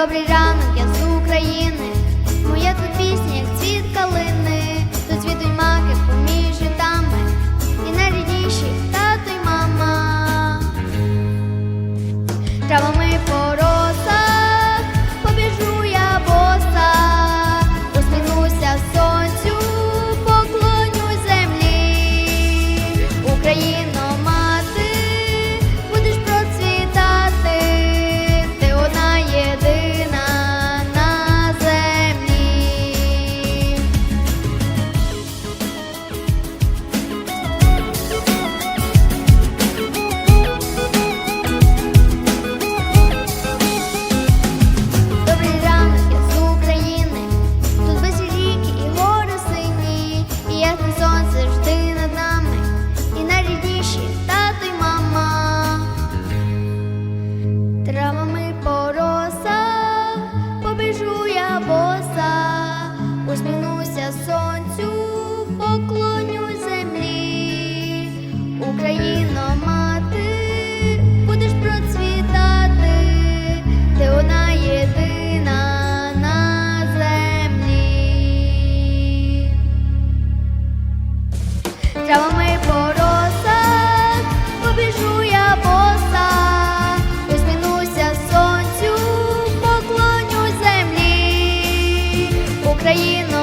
Добрий ранок, я з України, моя тут пісня, як цвіт калини, тут цвітуть маки поміж житами, і найрідніші тато й мама. Трава сонцю поклоню землі, Україно мати, будеш процвітати, ти вона єдина на землі. Травами по росах побіжу я боса, посмінуся сонцю, поклоню землі, Україно.